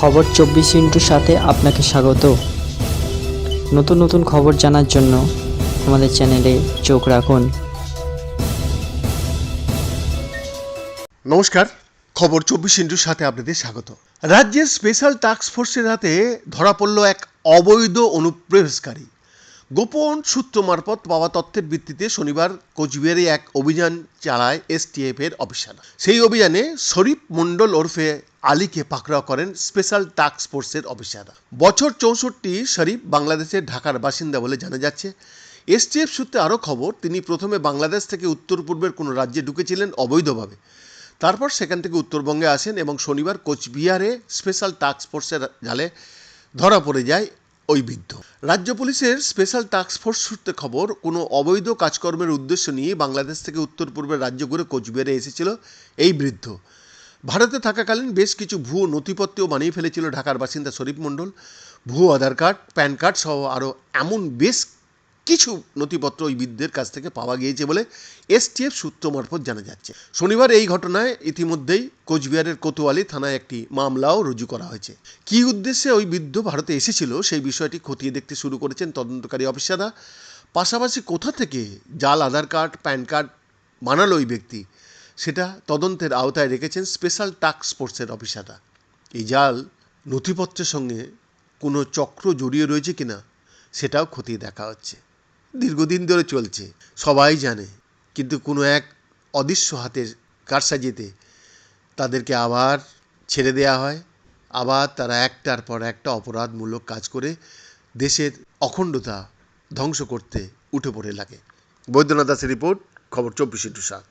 খবর চব্বিশ ইন্টুর সাথে আপনাকে স্বাগত। নতুন নতুন খবর জানার জন্য আমাদের চ্যানেলে চোখ রাখুন। নমস্কার, খবর চব্বিশ ইন্টুর সাথে আপনাদের স্বাগত। রাজ্যের স্পেশাল টাস্ক ফোর্সের হাতে ধরা পড়ল এক অবৈধ অনুপ্রবেশকারী। গোপন সূত্র মারফত পাওয়া তথ্যের ভিত্তিতে শনিবার কোচবিহারে এক অভিযান চালায় এসটিএফ এর অফিসাররা সেই অভিযানে শরীফ মণ্ডল ওরফে আলীকে পাকড়াও করেন স্পেশাল টাস্ক ফোর্সের অফিসাররা বছর চৌষট্টি শরীফ বাংলাদেশের ঢাকার বাসিন্দা বলে জানা যাচ্ছে। এসটিএফ সূত্রে আরও খবর, তিনি প্রথমে বাংলাদেশ থেকে উত্তর পূর্বের কোনো রাজ্যে ঢুকেছিলেন অবৈধভাবে। তারপর সেখান থেকে উত্তরবঙ্গে আসেন এবং শনিবার কোচবিহারে স্পেশাল টাস্ক ফোর্সের জালে ধরা পড়ে যায় ওই বৃদ্ধ রাজ্য পুলিশের স্পেশাল টাস্কফোর্স সূত্রে খবর, কোনো অবৈধ কাজকর্মের উদ্দেশ্য নিয়ে বাংলাদেশ থেকে উত্তর পূর্বের রাজ্য ঘুরে কোচবিহারে এসেছিল এই বৃদ্ধ। ভারতে থাকাকালীন বেশ কিছু ভুয়ো নথিপত্রও বানিয়ে ফেলেছিল ঢাকার বাসিন্দা শরীফ মণ্ডল। ভুয়ো আধার কার্ড, প্যান কার্ড সহ আরও এমন বেশ কিছু নথিপত্র ওই বৃদ্ধের কাছ থেকে পাওয়া গিয়েছে বলে এসটিএফ সূত্র মারফত জানা যাচ্ছে। শনিবার এই ঘটনায় ইতিমধ্যেই কোচবিহারের কোতোয়ালি থানায় একটি মামলাও রুজু করা হয়েছে। কি উদ্দেশ্যে ওই বৃদ্ধ ভারতে এসেছিল সেই বিষয়টি খতিয়ে দেখতে শুরু করেছেন তদন্তকারী অফিসাররা। পাশাপাশি কোথা থেকে জাল, আধার কার্ড, প্যান কার্ড বানালো ওই ব্যক্তি, সেটা তদন্তের আওতায় রেখেছেন স্পেশাল টাস্ক ফোর্সের অফিসাররা। এই জাল নথিপত্রের সঙ্গে কোনো চক্র জড়িয়ে রয়েছে কিনা, সেটাও খতিয়ে দেখা হচ্ছে। দীর্ঘদিন ধরে চলছে, সবাই জানে। কিন্তু কোনো এক অদৃশ্য হাতের কারসাজিতে তাদেরকে আবার ছেড়ে দেয়া হয়। আবার তারা একটার পর একটা অপরাধমূলক কাজ করে দেশের অখণ্ডতা ধ্বংস করতে উঠে পড়ে লাগে। বৈদ্যনাথ দাসের রিপোর্ট, খবর চব্বিশ ইন্টু সাত।